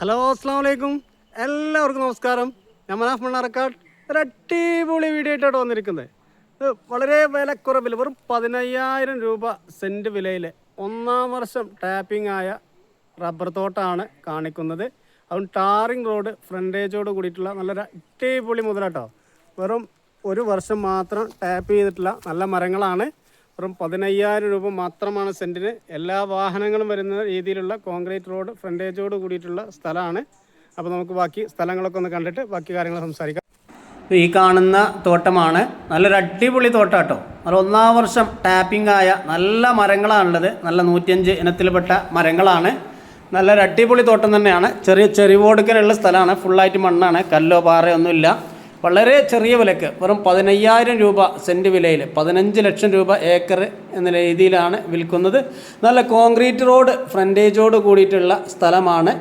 Hello അസ്സാം വലൈക്കും എല്ലാവർക്കും നമസ്കാരം. ഞാൻ മനാഫ് മണ്ണാർക്കാട്. ഒരു അടിപൊളി വീഡിയോ ആയിട്ടാണ് വന്നിരിക്കുന്നത്. ഇത് വളരെ വിലക്കുറവിൽ വെറും പതിനയ്യായിരം രൂപ സെന്റ് വിലയിൽ ഒന്നാം വർഷം ടാപ്പിംഗ് ആയ റബ്ബർ തോട്ടാണ് കാണിക്കുന്നത്. അതും ടാറിംഗ് റോഡ് ഫ്രണ്ടേജോട് കൂടിയിട്ടുള്ള നല്ലൊരു അടിപൊളി മുതലാട്ടോ. വെറും ഒരു വർഷം മാത്രം ടാപ്പ് ചെയ്തിട്ടുള്ള നല്ല മരങ്ങളാണ്. വെറും പതിനയ്യായിരം രൂപ മാത്രമാണ് സെന്റിന് എല്ലാ വാഹനങ്ങളും വരുന്ന രീതിയിലുള്ള കോൺക്രീറ്റ് റോഡ് ഫ്രണ്ടേജോട് കൂടിയിട്ടുള്ള സ്ഥലമാണ്. അപ്പോൾ നമുക്ക് ബാക്കി സ്ഥലങ്ങളൊക്കെ ഒന്ന് കണ്ടിട്ട് ബാക്കി കാര്യങ്ങൾ സംസാരിക്കാം. ഈ കാണുന്ന തോട്ടമാണ്. നല്ലൊരു അടിപൊളി തോട്ടാട്ടോ. നല്ല ഒന്നാം വർഷം ടാപ്പിംഗ് ആയ നല്ല മരങ്ങളാണുള്ളത്. നല്ല നൂറ്റിയഞ്ച് ഇനത്തിൽപ്പെട്ട മരങ്ങളാണ്. നല്ലൊരു അടിപൊളി തോട്ടം തന്നെയാണ്. ചെറിയ ചെറിവോടുക്കനുള്ള സ്ഥലമാണ്. ഫുള്ളായിട്ട് മണ്ണാണ്. കല്ലോ പാറയോ ഒന്നുമില്ല വളരെ ചെറിയ വിലക്ക് വെറും പതിനയ്യായിരം രൂപ സെന്റ് വിലയിൽ പതിനഞ്ച് ലക്ഷം രൂപ ഏക്കർ എന്ന രീതിയിലാണ് വിൽക്കുന്നത്. നല്ല കോൺക്രീറ്റ് റോഡ് ഫ്രണ്ടേജോട് കൂടിയിട്ടുള്ള സ്ഥലമാണ്.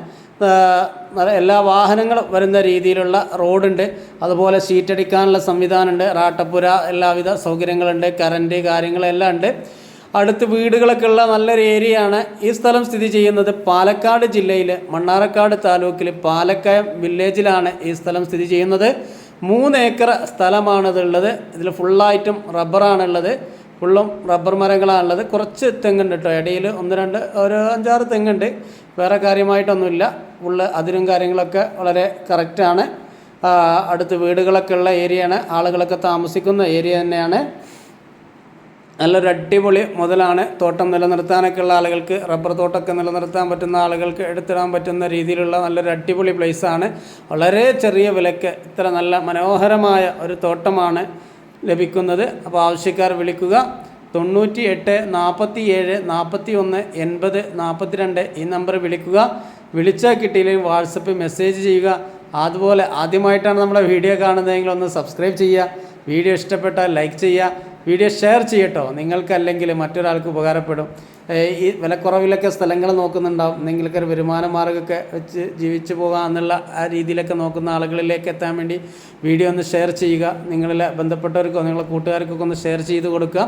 എല്ലാ വാഹനങ്ങളും വരുന്ന രീതിയിലുള്ള റോഡുണ്ട്. അതുപോലെ ഷീറ്റടിക്കാനുള്ള സംവിധാനമുണ്ട്. റാട്ടപ്പുര എല്ലാവിധ സൗകര്യങ്ങളുണ്ട്. കറണ്ട് കാര്യങ്ങളെല്ലാം ഉണ്ട്. അടുത്ത് വീടുകളൊക്കെ ഉള്ള നല്ലൊരു ഏരിയയാണ്. ഈ സ്ഥലം സ്ഥിതി ചെയ്യുന്നത് പാലക്കാട് ജില്ലയിൽ മണ്ണാറക്കാട് താലൂക്കിൽ പാലക്കയം വില്ലേജിലാണ് ഈ സ്ഥലം സ്ഥിതി ചെയ്യുന്നത്. മൂന്ന് ഏക്കർ സ്ഥലമാണിതുള്ളത്. ഇതിൽ ഫുള്ളായിട്ടും റബ്ബറാണുള്ളത്. ഫുള്ളും റബ്ബർ മരങ്ങളാണുള്ളത്. കുറച്ച് തെങ്ങുണ്ട് കേട്ടോ. ഇടയിൽ ഒന്ന് രണ്ട് ഒരു അഞ്ചാറ് തെങ്ങുണ്ട്. വേറെ കാര്യമായിട്ടൊന്നുമില്ല. ഫുള്ള് അതിരും കാര്യങ്ങളൊക്കെ വളരെ കറക്റ്റാണ് അടുത്ത് വീടുകളൊക്കെ ഉള്ള ഏരിയയാണ്. ആളുകളൊക്കെ താമസിക്കുന്ന ഏരിയ തന്നെയാണ്. നല്ലൊരു അടിപൊളി മുതലാണ് തോട്ടം നിലനിർത്താനൊക്കെ ഉള്ള ആളുകൾക്ക് റബ്ബർ തോട്ടമൊക്കെ നിലനിർത്താൻ പറ്റുന്ന ആളുകൾക്ക് എടുത്തിടാൻ പറ്റുന്ന രീതിയിലുള്ള നല്ലൊരു അടിപൊളി പ്ലേസാണ് വളരെ ചെറിയ വിലക്ക് ഇത്ര നല്ല മനോഹരമായ ഒരു തോട്ടമാണ് ലഭിക്കുന്നത്. അപ്പോൾ ആവശ്യക്കാർ വിളിക്കുക തൊണ്ണൂറ്റി എട്ട് നാൽപ്പത്തി ഏഴ് നാൽപ്പത്തി ഒന്ന് എൺപത് നാൽപ്പത്തി രണ്ട് ഈ നമ്പർ വിളിക്കുക. വിളിച്ചാൽ കിട്ടിയില്ലെങ്കിൽ വാട്സപ്പ് മെസ്സേജ് ചെയ്യുക. അതുപോലെ ആദ്യമായിട്ടാണ് നമ്മുടെ വീഡിയോ കാണുന്നതെങ്കിൽ ഒന്ന് സബ്സ്ക്രൈബ് ചെയ്യുക. വീഡിയോ ഇഷ്ടപ്പെട്ടാൽ ലൈക്ക് ചെയ്യുക. വീഡിയോ ഷെയർ ചെയ്യട്ടോ. നിങ്ങൾക്കല്ലെങ്കിൽ മറ്റൊരാൾക്ക് ഉപകാരപ്പെടും. ഈ വിലക്കുറവിലൊക്കെ സ്ഥലങ്ങൾ നോക്കുന്നുണ്ടാവും. നിങ്ങൾക്കൊരു വരുമാന മാർഗമൊക്കെ വെച്ച് ജീവിച്ചു പോകാം എന്നുള്ള ആ രീതിയിലൊക്കെ നോക്കുന്ന ആളുകളിലേക്ക് എത്താൻ വേണ്ടി വീഡിയോ ഒന്ന് ഷെയർ ചെയ്യുക. നിങ്ങളിലെ ബന്ധപ്പെട്ടവർക്കോ നിങ്ങളെ കൂട്ടുകാർക്കൊക്കെ ഒന്ന് ഷെയർ ചെയ്ത് കൊടുക്കുക.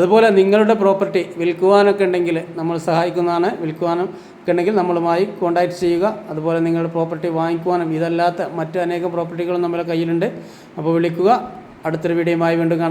അതുപോലെ നിങ്ങളുടെ പ്രോപ്പർട്ടി വിൽക്കുവാനൊക്കെ ഉണ്ടെങ്കിൽ നമ്മൾ സഹായിക്കുന്നതാണ്. വിൽക്കുവാനും ഒക്കെ ഉണ്ടെങ്കിൽ നമ്മളുമായി കോൺടാക്റ്റ് ചെയ്യുക. അതുപോലെ നിങ്ങളുടെ പ്രോപ്പർട്ടി വാങ്ങിക്കുവാനും ഇതല്ലാത്ത മറ്റ് അനേകം പ്രോപ്പർട്ടികളും നമ്മുടെ കയ്യിലുണ്ട്. അപ്പോൾ വിളിക്കുക. അടുത്തൊരു വീഡിയോയുമായി വീണ്ടും കാണാം.